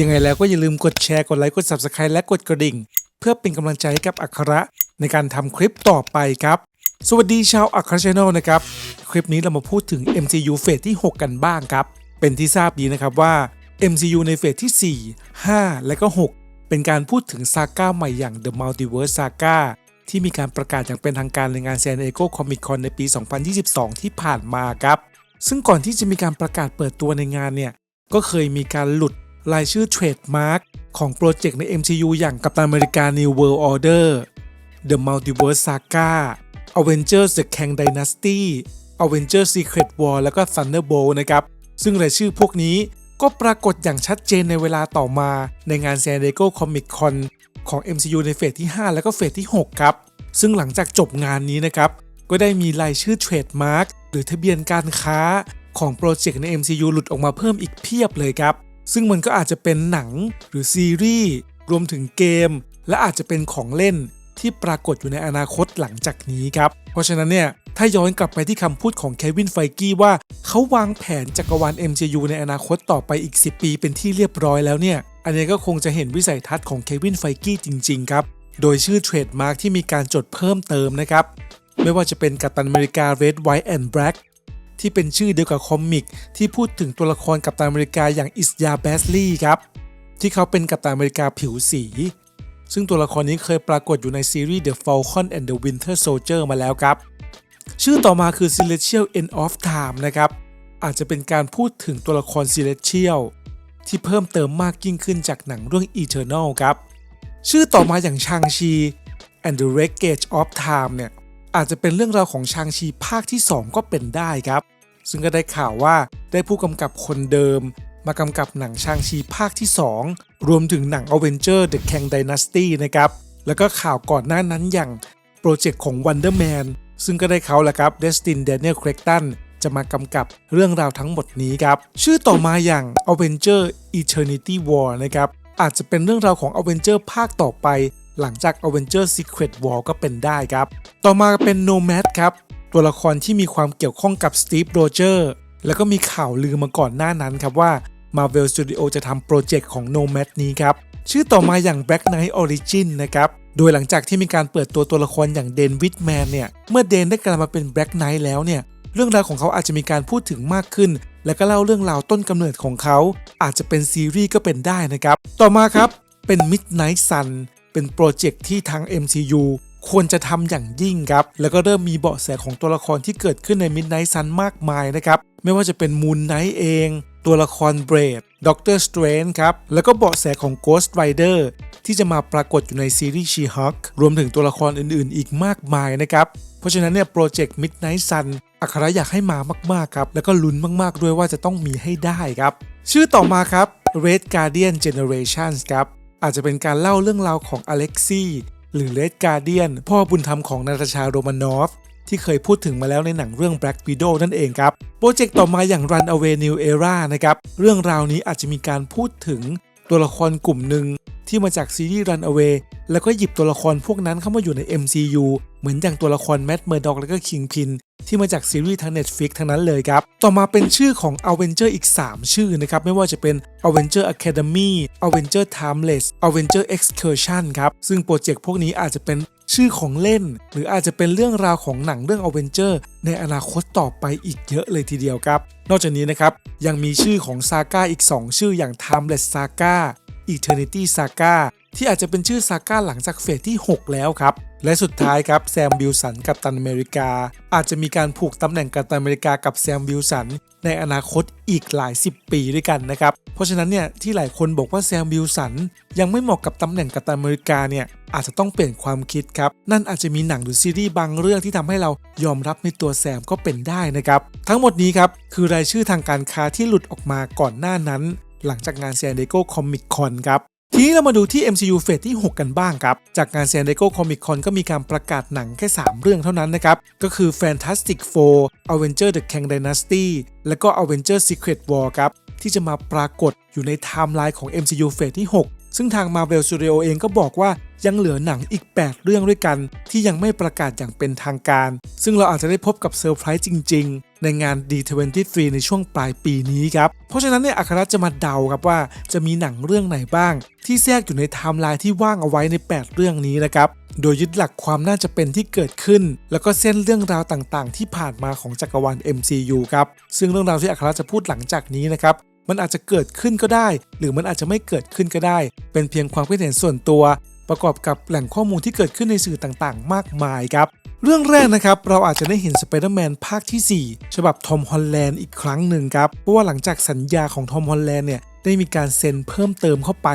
ยังไงแล้วก็อย่าลืมกดแชร์ กดไลค์ กด Subscribe และกดกระดิ่ง เพื่อเป็นกำลังใจให้กับอัคระในการทำคลิปต่อไปครับ สวัสดีชาวอัคระช n นลนะครับ คลิปนี้เรามาพูดถึง MCU เฟสที่ 6 กันบ้างครับ เป็นที่ทราบดีนะครับว่า MCU ในเฟสที่ 4 5 และก็ 6 เป็นการพูดถึงซาก้าใหม่อย่าง The Multiverse Saga ที่มีการประกาศอย่างเป็นทางการในงาน San Diego Comic Con ในปี 2022 ที่ผ่านมาครับ ซึ่งก่อนที่จะมีการประกาศเปิดตัวในงานเนี่ย ก็เคยมีการหลุด รายชื่อเทรดมาร์กของโปรเจกต์ใน MCU อย่างกัปตันอเมริกา New World Order The Multiverse Saga Avengers The Kang Dynasty Avengers Secret War แล้วก็ Thunderbolt นะครับ ซึ่งรายชื่อพวกนี้ก็ปรากฏอย่างชัดเจนในเวลาต่อมาในงาน San Diego Comic Con ของ MCU ในเฟสที่ 5 แล้วก็เฟสที่ 6 ครับ ซึ่งหลังจากจบงานนี้นะครับ ก็ได้มีรายชื่อเทรดมาร์กหรือทะเบียนการค้าของโปรเจกต์ใน MCU หลุดออกมาเพิ่มอีกเพียบเลยครับ ซึ่งมันก็อาจจะเป็นหนังหรือซีรีส์รวมถึงเกม และอาจจะเป็นของเล่นที่ปรากฏอยู่ในอนาคตหลังจากนี้ครับ เพราะฉะนั้นเนี่ยถ้าย้อนกลับไปที่คำพูดของเควินไฟกี้ว่า เขาวางแผนจักรวาล MCU ในอนาคตต่อไปอีก 10 ปีเป็นที่เรียบร้อยแล้วเนี่ย อันนี้ก็คงจะเห็นวิสัยทัศน์ของเควินไฟกี้จริง ๆ ครับ โดยชื่อเทรดมาร์กที่มีการจดเพิ่มเติมนะครับ ไม่ว่าจะเป็นกัปตันอเมริกา Red White and Black ที่เป็นชื่อเดียวกับคอมิกที่พูดถึงตัวละครกัปตันอเมริกาอย่างอิสยาแบสลีย์ครับที่เขาเป็นกัปตันอเมริกาผิวสี ซึ่งตัวละครนี้เคยปรากฏอยู่ในซีรีส์ The Falcon and the Winter Soldier มาแล้วครับ ชื่อต่อมาคือ Celestial End of Time นะครับ อาจจะเป็นการพูดถึงตัวละคร Celestial ที่เพิ่มเติมมากยิ่งขึ้นจากหนังเรื่อง Eternal ครับ ชื่อต่อมาอย่างชางชี and the Wreckage of Time เนี่ย อาจจะเป็นเรื่องราวของชางชีภาคที่ 2 ก็เป็นได้ครับ ซึ่งก็ได้ข่าวว่าได้ผู้กำกับคนเดิม มากำกับหนังชางชีภาคที่ 2 รวมถึงหนัง Avenger The Kang Dynasty นะครับ แล้วก็ข่าวก่อนหน้านั้นอย่างโปรเจกต์ของ Wonder Man ซึ่งก็ได้เขาแหละครับ Destin Daniel Cretton จะมากำกับเรื่องราวทั้งหมดนี้ครับ ชื่อต่อมาอย่าง Avenger Eternity War นะครับอาจจะเป็นเรื่องราวของ Avenger ภาคต่อไป หลังจาก Avenger Secret War ก็เป็นได้ครับ ต่อมาเป็น Nomad ครับ ตัวละครที่มีความเกี่ยวข้องกับ Steve Rogers แล้วก็มีข่าวลือมาก่อนหน้านั้นครับว่า Marvel Studio จะทำโปรเจกต์ของ Nomad นี้ครับ ชื่อต่อมาอย่าง Black Knight Origin นะครับ โดยหลังจากที่มีการเปิดตัวตัวละครอย่างเดนวิดแมนเนี่ย เมื่อเดนได้กลายมาเป็น Black Knight แล้วเนี่ย เรื่องราวของเขาอาจจะมีการพูดถึงมากขึ้น และก็เล่าเรื่องราวต้นกำเนิดของเขา อาจจะเป็นซีรีส์ก็เป็นได้นะครับ ต่อมาครับเป็น Midnight Sun เป็นโปรเจกต์ที่ทาง MCU ควรจะทำอย่างยิ่งครับ แล้วก็เริ่มมีเบาะแสของตัวละครที่เกิดขึ้นใน Midnight Sun มากมายนะครับ ไม่ว่าจะเป็น Moon Knight เอง ตัวละครเบรดด็อกเตอร์สเตรนครับ แล้วก็เบาะแสของ Ghost Rider ที่จะมาปรากฏอยู่ในซีรีส์ She-Hulk รวมถึงตัวละครอื่นๆ อีกมากมายนะครับ เพราะฉะนั้นเนี่ยโปรเจกต์ Midnight Sun อัคราอยากให้มามากๆครับ แล้วก็ลุ้นมากๆด้วยว่าจะต้องมีให้ได้ครับ ชื่อต่อมาครับ Red Guardian Generations ครับ อาจจะเป็นการเล่าเรื่องราวของอเล็กซี่หรือเลดการเดียนพ่อบุญธรรมของนาตาชาโรมานอฟที่เคยพูดถึงมาแล้วในหนังเรื่อง Black Widow นั่นเองครับ โปรเจกต์ต่อมาอย่าง Runaway New Era นะครับ เรื่องราวนี้อาจจะมีการพูดถึงตัวละครกลุ่มหนึ่ง ที่มาจากซีรีส์ Runaway แล้วก็หยิบตัวละครพวกนั้นเข้ามาอยู่ใน MCU เหมือนอย่างตัวละคร Matt Murdock แล้วก็ Kingpin ที่มาจากซีรีส์ทั้ง Netflix ทั้งนั้นเลยครับ ต่อมาเป็นชื่อของ Avenger อีก 3 ชื่อนะครับ ไม่ว่าจะเป็น Avenger Academy Avenger Timeless Avenger Excursion ครับ ซึ่งโปรเจกต์พวกนี้อาจจะเป็นชื่อของเล่น หรืออาจจะเป็นเรื่องราวของหนังเรื่อง Avenger ในอนาคตต่อไปอีกเยอะเลยทีเดียวครับ นอกจากนี้นะครับยังมีชื่อของซาก้าอีก 2 ชื่ออย่าง Timeless Saga Eternity Saga ที่อาจจะเป็นชื่อซาก้าหลังจากเฟสที่ 6 แล้วครับ และสุดท้ายครับแซมบิลสันกับตันอเมริกา อาจจะมีการผูกตำแหน่งกัปตันอเมริกากับแซมบิลสันในอนาคตอีกหลาย 10 ปีด้วยกันนะครับ เพราะฉะนั้นเนี่ยที่หลายคนบอกว่าแซมบิลสันยังไม่เหมาะกับตำแหน่งกัปตันอเมริกาเนี่ยอาจจะต้องเปลี่ยนความคิดครับ นั่นอาจจะมีหนังหรือซีรีส์บางเรื่องที่ทำให้เรายอมรับในตัวแซมก็เป็นได้นะครับ ทั้งหมดนี้ครับคือรายชื่อทางการค้าที่หลุดออกมาก่อนหน้านั้น หลังจากงาน San Diego Comic Con ครับทีนี้เรามาดูที่ MCU เฟสที่ 6 กันบ้างครับ จากงาน San Diego Comic Con ก็มีการประกาศหนังแค่ 3 เรื่องเท่านั้นนะครับ ก็คือ Fantastic Four Avenger The Kang Dynasty และก็ Avenger Secret War ครับ ที่จะมาปรากฏอยู่ในไทม์ไลน์ของ MCU เฟสที่ 6 ซึ่งทาง Marvel Studio เองก็บอกว่ายังเหลือหนังอีก 8 เรื่องด้วยกัน ที่ยังไม่ประกาศอย่างเป็นทางการ ซึ่งเราอาจจะได้พบกับเซอร์ไพรส์จริงๆ ในงาน D23 ในช่วงปลายปีนี้ครับ เพราะฉะนั้นเนี่ยอัครจะมาเดาครับว่าจะมีหนังเรื่องไหนบ้าง ที่แทรกอยู่ในไทม์ไลน์ที่ว่างเอาไว้ใน 8 เรื่องนี้นะครับโดยยึดหลักความน่าจะเป็นที่เกิดขึ้น แล้วก็เส้นเรื่องราวต่างๆ ที่ผ่านมาของจักรวาล MCU ครับซึ่งเรื่องราวที่อัครจะพูดหลังจากนี้นะครับมันอาจจะเกิดขึ้นก็ได้ หรือมันอาจจะไม่เกิดขึ้นก็ได้ เป็นเพียงความคิดเห็นส่วนตัว ประกอบกับแหล่งข้อมูลที่เกิดขึ้นในสื่อต่างๆ มากมายครับ เรื่องแรกนะครับ เราอาจจะได้เห็นสไปเดอร์แมนภาคที่ 4 ฉบับทอมฮอลแลนด์อีกครั้งหนึ่งครับ เพราะว่าหลังจากสัญญาของทอมฮอลแลนด์เนี่ยได้มีการเซ็นเพิ่มเติมเข้าไป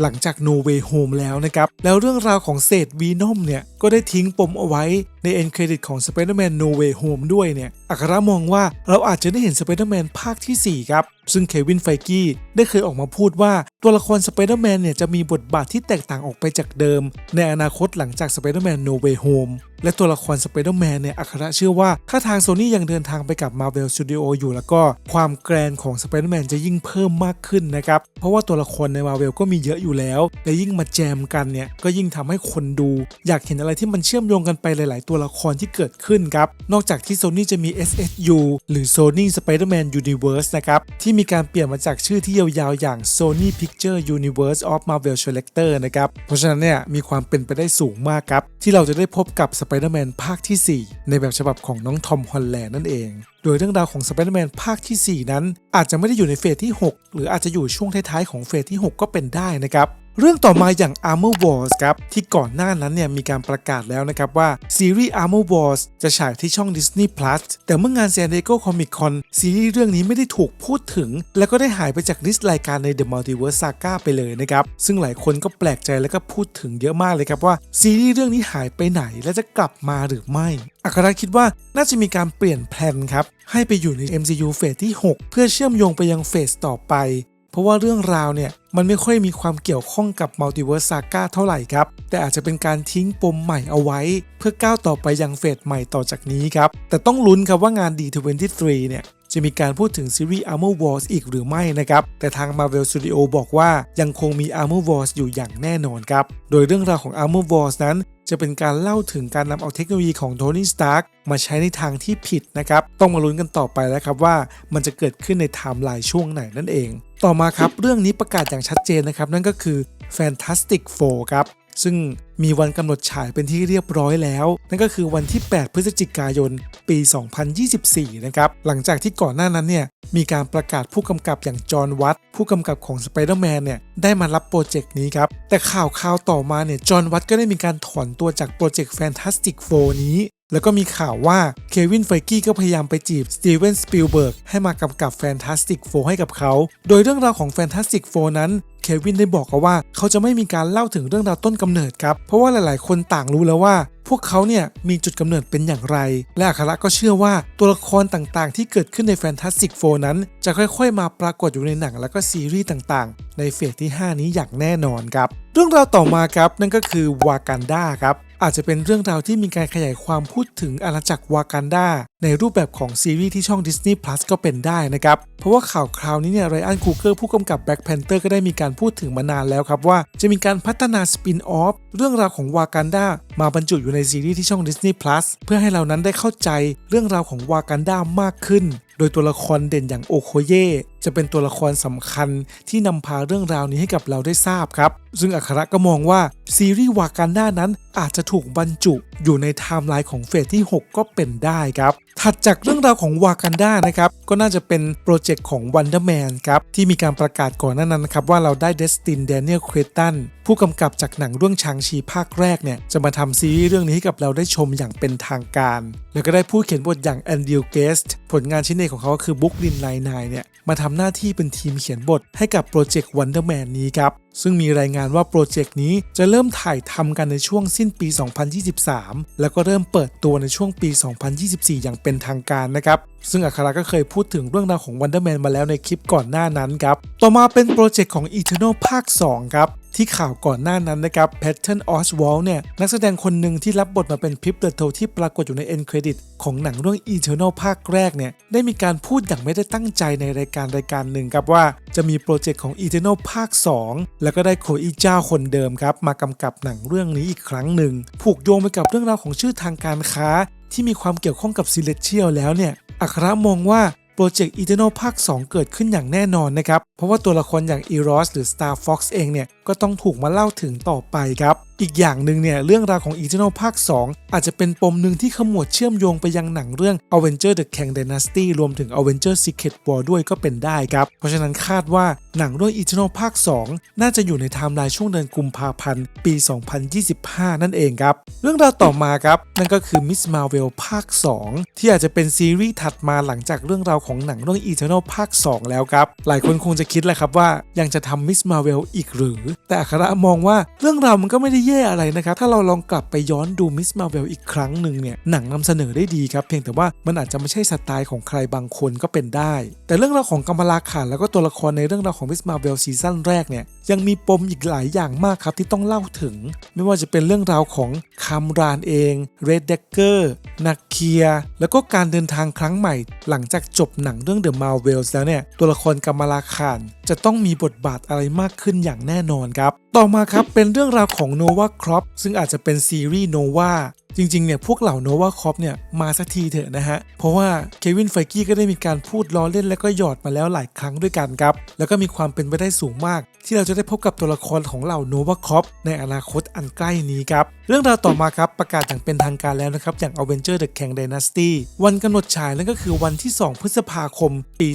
หลังจาก No Way Home แล้วนะครับ แล้วเรื่องราวของเศษวีนอมเนี่ย ก็ได้ทิ้งปมเอาไว้ ในเอ็นเครดิตของ Spider-Man No Way Home ด้วยเนี่ยอัครมองว่าเราอาจจะได้เห็น Spider-Man ภาคทีสี่ 4 ครับ ซึ่งเควินไฟกี้ได้เคยออกมาพูดว่าตัวละคร Spider-Man เนี่ยจะมีบทบาทที่แตกต่างออกไปจากเดิม ในอนาคตหลังจาก Spider-Man No Way Home และตัวละคร Spider-Man เนี่ยอัครเชื่อว่า ถ้าทางโซนี่ยังเดินทางไปกับ Marvel Studio อยู่แล้วก็ความแกรนของ Spider-Man จะยิ่งเพิ่มมากขึ้นนะครับ เพราะว่าตัวละครใน Marvel ก็มีเยอะอยู่แล้ว และยิ่งมาแจมกันเนี่ยก็ยิ่งทำให้คนดู อยากเห็นอะไรที่มันเชื่อมโยงกันไปหลาย ๆ ตัวละครที่เกิดขึ้นครับ นอกจากที่ Sony จะมี SSU หรือ Sony Spider-Man Universe นะครับ ที่มีการเปลี่ยนมาจากชื่อที่ยาวๆ อย่าง Sony Picture Universe of Marvel Selector นะครับ เพราะฉะนั้นเนี่ยมีความเป็นไปได้สูงมากครับ ที่เราจะได้พบกับ Spider-Man ภาคที่ 4 ในแบบฉบับของน้องทอมฮอลแลนด์นั่นเองโดยเรื่องราวของ Spider-Man ภาคทีสี่ 4 นั้น อาจจะไม่ได้อยู่ในเฟสที่ 6 หรืออาจจะอยู่ช่วงท้ายๆของเฟสที่ 6 ก็เป็นได้นะครับ เรื่องต่อมาอย่าง Armor Wars ครับ ที่ก่อนหน้านั้นเนี่ยมีการประกาศแล้วนะครับว่า ซีรีส์ Armor Wars จะฉายที่ช่อง Disney Plus แต่เมื่องาน San Diego Comic Con ซีรีส์เรื่องนี้ไม่ได้ถูกพูดถึง แล้วก็ได้หายไปจากลิสต์รายการใน The Multiverse Saga ไปเลยนะครับ ซึ่งหลายคนก็แปลกใจแล้วก็พูดถึงเยอะมากเลยครับว่า ซีรีส์เรื่องนี้หายไปไหนและจะกลับมาหรือไม่อัคราคิดว่าน่าจะมีการเปลี่ยนแผนครับให้ไปอยู่ใน MCU เฟสที่ 6 เพื่อเชื่อมโยงไปยังเฟสต่อไป ราะว่าเรื่องราวเนี่ยมันไม่ค่อยมีความเกี่ยวข้องกับ Multiverse Saga เท่าไหร่ครับ แต่อาจจะเป็นการทิ้งปมใหม่เอาไว้ เพื่อก้าวต่อไปยังเฟสใหม่ต่อจากนี้ครับ แต่ต้องลุ้นครับว่างาน D23 เนี่ยจะมีการพูดถึงซีรีส์ Armor Wars อีกหรือไม่นะครับ แต่ทาง Marvel Studio บอกว่ายังคงมี Armor Wars อยู่อย่างแน่นอนครับ โดยเรื่องราวของ Armor Wars นั้นจะเป็นการเล่าถึงการนำเอาเทคโนโลยีของโทนี่ สตาร์กมาใช้ในทางที่ผิดนะครับ ต้องมาลุ้นกันต่อไปแล้วครับว่ามันจะเกิดขึ้นในไทม์ไลน์ช่วงไหนนั่นเอง ต่อมาครับเรื่องนี้ประกาศอย่างชัดเจนนะครับ นั่นก็คือ Fantastic Four ครับซึ่งมีวันกำหนดฉายเป็นที่เรียบร้อยแล้ว นั่นก็คือวันที่ 8 พฤศจิกายน ปี 2024 นะครับ หลังจากที่ก่อนหน้านั้นเนี่ย มีการประกาศผู้กำกับอย่างจอห์นวัตผู้กำกับของ Spider-Man เนี่ย ได้มารับโปรเจกต์นี้ครับ แต่ข่าวข่าวต่อมาเนี่ย จอห์นวัตก็ได้มีการถอนตัวจากโปรเจกต์ Fantastic Four นี้ แล้วก็มีข่าวว่าเควินไฟกี้ก็พยายามไปจีบสตีเวนสปิลเบิร์กให้มากำกับ Fantastic Four ให้กับเขา โดยเรื่องราวของ Fantastic Four นั้นเควินได้บอกกับว่าเขาจะไม่มีการเล่าถึงเรื่องราวต้นกำเนิดครับ เพราะว่าหลาย ๆ คนต่างรู้แล้วว่า พวกเขาเนี่ยมีจุดกำเนิดเป็นอย่างไร และอัคระก็เชื่อว่าตัวละครต่างๆ ที่เกิดขึ้นใน Fantastic Four นั้น จะค่อย ๆ มาปรากฏอยู่ในหนังแล้วก็ซีรีส์ต่างๆ ในเฟสที่ 5 นี้อย่างแน่นอนครับ เรื่องราวต่อมาครับนั่นก็คือวากันดาครับ อาจจะเป็นเรื่องราวที่มีการขยายความพูดถึงอาณาจักรวากันดาในรูปแบบของซีรีส์ที่ช่อง Disney Plus ก็เป็นได้นะครับ เพราะว่าข่าวคราวนี้เนี่ยไรอันคูเกอร์ผู้กำกับ Black Panther ก็ได้มีการพูดถึงมานานแล้วครับว่าจะมีการพัฒนาสปินออฟเรื่องราวของวากันดามาบรรจุอยู่ในซีรีส์ที่ช่อง Disney Plus เพื่อให้เรานั้นได้เข้าใจเรื่องราวของวากันดามากขึ้น โดยตัวละครเด่นอย่างโอโคเย จะเป็นตัวละครสำคัญที่นำพาเรื่องราวนี้ให้กับเราได้ทราบครับ ซึ่งอัคระก็มองว่าซีรีส์วากันด้านั้นอาจจะถูกบรรจุอยู่ในไทม์ไลน์ของเฟสที่ 6 ก็เป็นได้ครับ ถัดจากเรื่องราวของวากันด้านะครับ ก็น่าจะเป็นโปรเจกต์ของ Wonder Man ครับ ที่มีการประกาศก่อนหน้านั้นนะครับ ว่าเราได้เดสตินแดเนียลเครตันผู้กำกับจากหนังเรื่องชางชีภาคแรกเนี่ย จะมาทำซีรีส์เรื่องนี้ให้กับเราได้ชมอย่างเป็นทางการ แล้วก็ได้ผู้เขียนบทอย่างแอนดิวเกส์ผลงานชิ้นเอกของเขาก็คือบุ๊กลินไลนนเนี่ยมาทำหน้าที่เป็นทีมเขียนบทให้กับโปรเจกต์ Wonder Man นี้ครับ ซึ่งมีรายงานว่าโปรเจกต์นี้จะเริ่มถ่ายทำกันในช่วงสิ้นปี 2023 แล้วก็เริ่มเปิดตัวในช่วงปี 2024 อย่างเป็นทางการนะครับ ซึ่งอัคราก็เคยพูดถึงเรื่องราวของ Wonder Man มาแล้วในคลิปก่อนหน้านั้นครับ ต่อมาเป็นโปรเจกต์ของ Eternal ภาค 2 ครับที่ข่าวก่อนหน้านั้นนะครับ Patton Oswalt เนี่ยนักแสดงคนหนึ่งที่รับบทมาเป็นพิปเดอร์โทที่ปรากฏอยู่ใน End Credit ของหนังเรื่อง Eternal ภาคแรกเนี่ยได้มีการพูดอย่างไม่ได้ตั้งใจในรายการรายการหนึ่งครับว่าจะมีโปรเจกต์ของ Eternal ภาค 2แล้วก็ได้โคอีเจ้าคนเดิมครับ มากำกับหนังเรื่องนี้อีกครั้งหนึ่ง ผูกโยงไปกับเรื่องราวของชื่อทางการค้า ที่มีความเกี่ยวข้องกับซีเลเชียลแล้วเนี่ยอัครมองว่าโปรเจกต์อีเทนอลภาค 2 เกิดขึ้นอย่างแน่นอนนะครับ เพราะว่าตัวละครอย่างอีรอสหรือ Star Fox เองเนี่ย ก็ต้องถูกมาเล่าถึงต่อไปครับ อีกอย่างหนึ่งเนี่ยเรื่องราวของ Eternal ภาค 2 อาจจะเป็นปมหนึ่งที่ขมวดเชื่อมโยงไปยังหนังเรื่อง Avenger The Kang Dynasty รวมถึง Avenger Secret War ด้วยก็เป็นได้ครับ เพราะฉะนั้นคาดว่าหนังเรื่อง Eternal ภาค 2 น่าจะอยู่ในไทม์ไลน์ช่วงเดือนกุมภาพันธ์ ปี 2025 นั่นเองครับ เรื่องราวต่อมาครับ นั่นก็คือ Miss Marvel ภาค 2 ที่อาจจะเป็นซีรีส์ถัดมาหลังจากเรื่องราวของหนังเรื่อง Eternal ภาค 2 แล้วครับ หลายคนคงจะคิดแหละครับว่ายังจะทำ Miss Marvel อีกหรือ แต่อัคระมองว่าเรื่องราวมันก็ไม่ได้แย่อะไรนะครับ ถ้าเราลองกลับไปย้อนดู Miss Marvel อีกครั้งหนึ่งเนี่ยหนังนำเสนอได้ดีครับ เพียงแต่ว่ามันอาจจะไม่ใช่สไตล์ของใครบางคนก็เป็นได้ แต่เรื่องราวของกัมมาลาขานแล้วก็ตัวละครในเรื่องราวของ Miss Marvel ซีซั่นแรกเนี่ยยังมีปมอีกหลายอย่างมากครับที่ต้องเล่าถึง ไม่ว่าจะเป็นเรื่องราวของคามรานเองเรดเดกเกอร์นักเคียแล้วก็การเดินทางครั้งใหม่ หลังจากจบหนังเรื่อง The Marvels แล้วเนี่ย ตัวละครกัมมาลาขานจะต้องมีบทบาทอะไรมากขึ้นอย่างแน่นอนครับ ต่อมาครับเป็นเรื่องราวของโนว่าครอปซึ่งอาจจะเป็นซีรีส์โนวา จริงๆเนี่ยพวกเหล่าโนวาคอปเนี่ยมาสักทีเถอะนะฮะ เพราะว่าเควินไฟกี้ก็ได้มีการพูดล้อเล่นและก็หยอดมาแล้วหลายครั้งด้วยกันครับ แล้วก็มีความเป็นไปได้สูงมาก ที่เราจะได้พบกับตัวละครของเหล่าโนวาคอปในอนาคตอันใกล้นี้ครับ เรื่องราวต่อมาครับประกาศอย่างเป็นทางการแล้วนะครับ อย่าง Avenger The Kang Dynasty วันกำหนดฉายนั่นก็คือวันที่ 2 พฤษภาคม ปี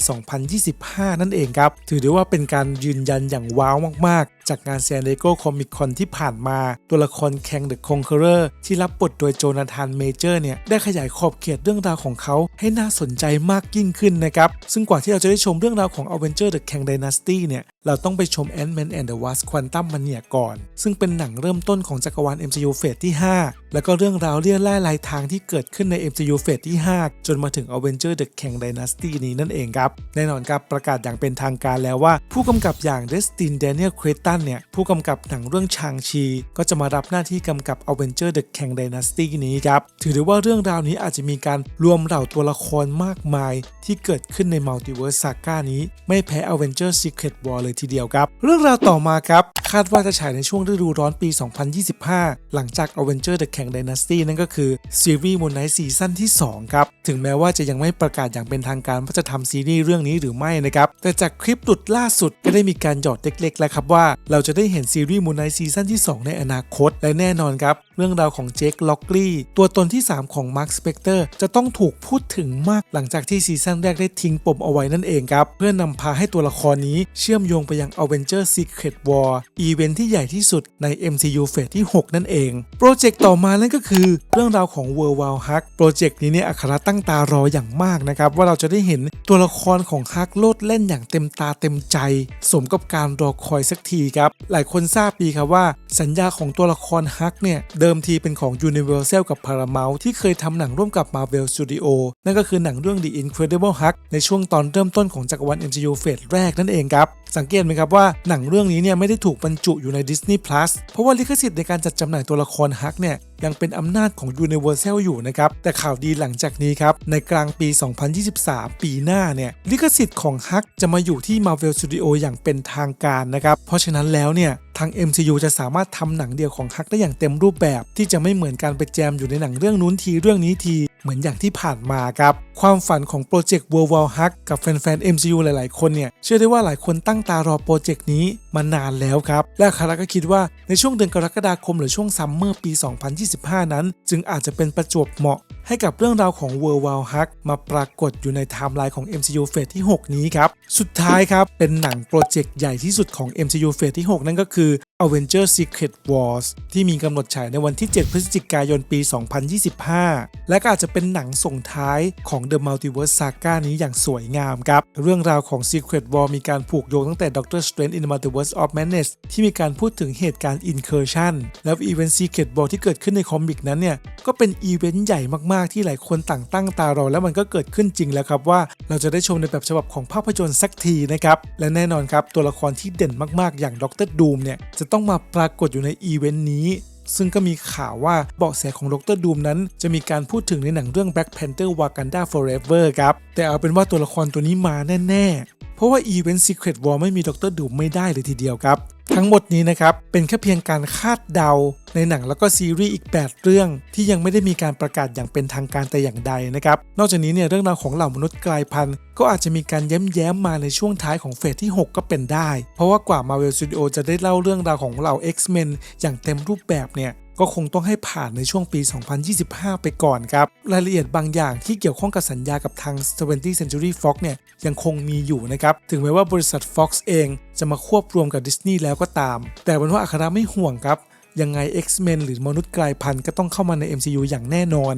2025 นั่นเองครับ ถือได้ว่าเป็นการยืนยันอย่างว้าวมากๆ จากงาน San Diego Comic Con ที่ผ่านมา ตัวละคร Kang the Conqueror ที่รับบทโดยโจนาธานเมเจอร์เนี่ยได้ขยายขอบเขตเรื่องราวของเขาให้น่าสนใจมากยิ่งขึ้นนะครับ ซึ่งกว่าที่เราจะได้ชมเรื่องราวของ Avenger The Kang Dynasty เนี่ยเราต้องไปชม Ant-Man and the Wasp Quantum Mania ก่อน ซึ่งเป็นหนังเริ่มต้นของจักรวาล MCU เฟสที่ 5 แล้วก็เรื่องราวเลี่ยแร่ลายทางที่เกิดขึ้นใน MCU เฟสที่ 5 จนมาถึง Avenger The Kang Dynasty นี้นั่นเองครับ แน่นอนครับประกาศอย่างเป็นทางการแล้วว่า ผู้กำกับอย่าง Destin Daniel Cretton เนี่ย ผู้กำกับหนังเรื่องชางชี ก็จะมารับหน้าที่กำกับ Avenger The Kang Dynasty นี้ครับ ถือได้ว่าเรื่องราวนี้อาจจะมีการรวมเหล่าตัวละครมากมาย ที่เกิดขึ้นใน Multiverse Saga นี้ ไม่แพ้ Avenger Secret War เลยทีเดียวครับ เรื่องราวต่อมาครับคาดว่าจะฉายในช่วงฤดูร้อนปี 2025 หลังจาก Avenger The Kang Dynasty นั่นก็คือซีรีส์ Moon Knight ซีซั่นที่ 2 ครับ ถึงแม้ว่าจะยังไม่ประกาศอย่างเป็นทางการว่าจะทำซีรีส์เรื่องนี้หรือไม่นะครับ แต่จากคลิปหลุดล่าสุดก็ได้มีการหยอดเล็กๆ แล้วครับว่า เราจะได้เห็นซีรีส์ Moon Knight ซีซั่นที่ 2 ในอนาคต และแน่นอนครับ เรื่องราวของเจคล็อกลีตัวตนที่ 3 ของมาร์คสเปกเตอร์จะต้องถูกพูดถึงมากหลังจากที่ซีซั่นแรกได้ทิ้งปมเอาไว้นั่นเองครับเพื่อนำพาให้ตัวละครนี้เชื่อมโยงไปยัง Avenger Secret War อีเวนท์ที่ใหญ่ที่สุดใน MCU เฟสที่ 6 นั่นเอง โปรเจกต์ต่อมานั่นก็คือเรื่องราวของ World War Hulk โปรเจกต์นี้เนี่ยอัคราตั้งตารออย่างมากนะครับ ว่าเราจะได้เห็นตัวละครของฮักโลดเล่นอย่างเต็มตาเต็มใจ สมกับการรอคอยสักทีครับ หลายคนทราบดีครับว่า สัญญาของตัวละครฮักเนี่ย เดิมทีเป็นของ Universal กับ Paramount ที่เคยทำหนังร่วมกับ Marvel Studio นั่นก็คือหนังเรื่อง The Incredible Hulk ในช่วงตอนเริ่มต้นของจักรวาล MCU เฟสแรกนั่นเองครับ สังเกตไหมครับว่าหนังเรื่องนี้เนี่ยไม่ได้ถูกบรรจุอยู่ใน Disney Plus เพราะว่าลิขสิทธิ์ในการจัดจำหน่ายตัวละครฮักเนี่ยยังเป็นอำนาจของ Universal อยู่นะครับ แต่ข่าวดีหลังจากนี้ครับ ในกลางปี 2023 ปีหน้าเนี่ย ลิขสิทธิ์ของฮักจะมาอยู่ที่ Marvel Studio อย่างเป็นทางการนะครับ เพราะฉะนั้นแล้วเนี่ย ทาง MCU จะสามารถทำหนังเดียวของฮักได้อย่างเต็มรูปแบบ ที่จะไม่เหมือนการไปแจมอยู่ในหนังเรื่องนู้นทีเรื่องนี้ที เหมือนอย่างที่ผ่านมาครับความฝันของโปรเจกต์ World War Hulk กับแฟนๆ MCU หลายๆ คนเนี่ย เชื่อได้ว่าหลายคนตั้งตารอโปรเจกต์นี้มานานแล้วครับ และคาราก็คิดว่าในช่วงเดือนกรกฎาคมหรือช่วงซัมเมอร์ปี 2025 นั้น จึงอาจจะเป็นประจวบเหมาะให้กับเรื่องราวของ World War Hulk มาปรากฏอยู่ในไทม์ไลน์ของ MCU เฟสที่ 6 นี้ครับ สุดท้ายครับ เป็นหนังโปรเจกต์ใหญ่ที่สุดของ MCU เฟสที่ 6 นั่นก็คือ Avenger Secret Wars ที่มีกำหนดฉายในวันที่ 7 พฤศจิกายนปี 2025 และก็อาจจะเป็นหนังส่งท้ายของ The Multiverse Saga นี้อย่างสวยงามครับ เรื่องราวของ Secret War มีการผูกโยงตั้งแต่ Doctor Strange in the Multiverse of Madness ที่มีการพูดถึงเหตุการณ์ Incursion แล้วอีเวนต์ Secret War ที่เกิดขึ้นในคอมิกนั้นเนี่ย ก็เป็นอีเวนต์ใหญ่มากๆ ที่หลายคนต่างตั้งตารอ แล้วมันก็เกิดขึ้นจริงแล้วครับว่า เราจะได้ชมในแบบฉบับของภาพยนตร์สักทีนะครับ และแน่นอนครับตัวละครที่เด่นมากๆ อย่างด็อกเตอร์ดูมเนี่ยจะต้องมาปรากฏอยู่ในอีเวนต์นี้ ซึ่งก็มีข่าวว่าเบาะแสของดรดูมนั้น จะมีการพูดถึงในหนังเรื่อง Black Panther Wakanda Forever ครับ แต่เอาเป็นว่าตัวละครตัวนี้มาแน่ๆ ราะว่า Event Secret War ไม่มีดรดูมไม่ได้เลยทีเดียวครับ ทั้งหมดนี้นะครับ เป็นแค่เพียงการคาดเดา ในหนังแล้วก็ซีรีส์อีก 8 เรื่อง ที่ยังไม่ได้มีการประกาศอย่างเป็นทางการแต่อย่างใดนะครับ นอกจากนี้เนี่ยเรื่องราวของเหล่ามนุษย์กลายพันธุ์ ก็อาจจะมีการแย้มๆมาในช่วงท้ายของเฟสที่ 6 ก็เป็นได้ เพราะว่ากว่า Marvel Studio จะได้เล่าเรื่องราวของเหล่า X-Men อย่างเต็มรูปแบบเนี่ย ก็คงต้องให้ผ่านในช่วงปี 2025 ไปก่อนครับ รายละเอียดบางอย่างที่เกี่ยวข้องกับสัญญากับทาง 20th Century Fox เนี่ยยังคงมีอยู่นะครับ ถึงแม้ว่าบริษัท Fox เองจะมาควบรวมกับดิสนีย์แล้วก็ตาม แต่เป็นว่าอัคราไม่ห่วงครับยังไง X-Men หรือมนุษย์กลายพันธุ์ก็ต้องเข้ามาใน MCU อย่างแน่นอน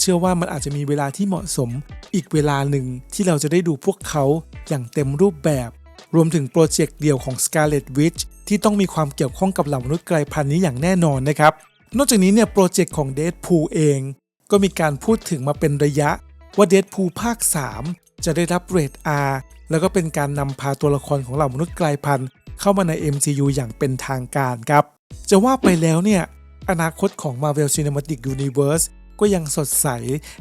เชื่อว่ามันอาจจะมีเวลาที่เหมาะสม อีกเวลาหนึ่งที่เราจะได้ดูพวกเขาอย่างเต็มรูปแบบ รวมถึงโปรเจกต์เดี่ยวของ Scarlet Witch ที่ต้องมีความเกี่ยวข้องกับเหล่ามนุษย์กลายพันธุ์นี้อย่างแน่นอนนะครับ นอกจากนี้เนี่ยโปรเจกต์ของ Deadpool เอง ก็มีการพูดถึงมาเป็นระยะว่า Deadpool ภาค 3 จะได้รับเรท R แล้วก็เป็นการนำพาตัวละครของเหล่ามนุษย์กลายพันธุ์เข้ามาใน MCU อย่างเป็นทางการครับ จะว่าไปแล้วเนี่ย อนาคตของ Marvel Cinematic Universe ก็ยังสดใส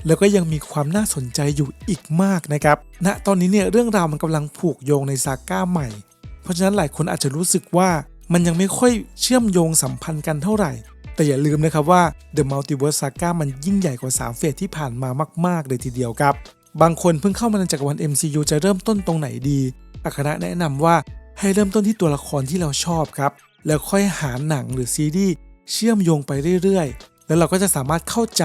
แล้วก็ยังมีความน่าสนใจอยู่อีกมากนะครับณตอนนี้เนี่ยเรื่องราวมันกำลังผูกโยงในซาก้าใหม่ เพราะฉะนั้นหลายคนอาจจะรู้สึกว่ามันยังไม่ค่อยเชื่อมโยงสัมพันธ์กันเท่าไหร่ แต่อย่าลืมนะครับว่า The Multiverse Saga มันยิ่งใหญ่กว่า 3 เฟสที่ผ่านมามาก ๆ เลยทีเดียวครับ บางคนเพิ่งเข้ามาในจักรวาล MCU จะเริ่มต้นตรงไหนดี อัคระแนะนำว่าให้เริ่มต้นที่ตัวละครที่เราชอบครับ แล้วค่อยหาหนังหรือซีรีส์เชื่อมโยงไปเรื่อย ๆ แล้วเราก็จะสามารถเข้าใจ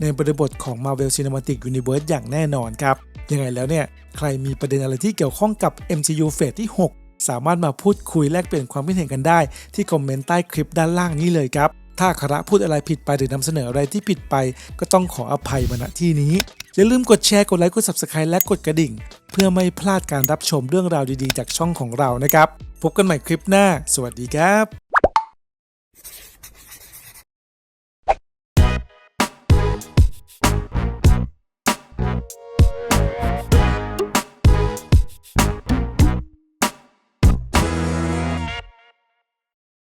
ในบริบทของ Marvel Cinematic Universe อย่างแน่นอนครับ ยังไงแล้วเนี่ย ใครมีประเด็นอะไรที่เกี่ยวข้องกับ MCU เฟสที่ 6 สามารถมาพูดคุยแลกเปลี่ยนความคิดเห็นกันได้ที่คอมเมนต์ใต้คลิปด้านล่างนี้เลยครับ ถ้าคระพูดอะไรผิดไปหรือนำเสนออะไรที่ผิดไป ก็ต้องขออภัยมาณที่นี้ อย่าลืมกดแชร์กดไลค์กด Subscribe และกดกระดิ่ง เพื่อไม่พลาดการรับชมเรื่องราวดีๆ จากช่องของเรานะครับ พบกันใหม่คลิปหน้า สวัสดีครับ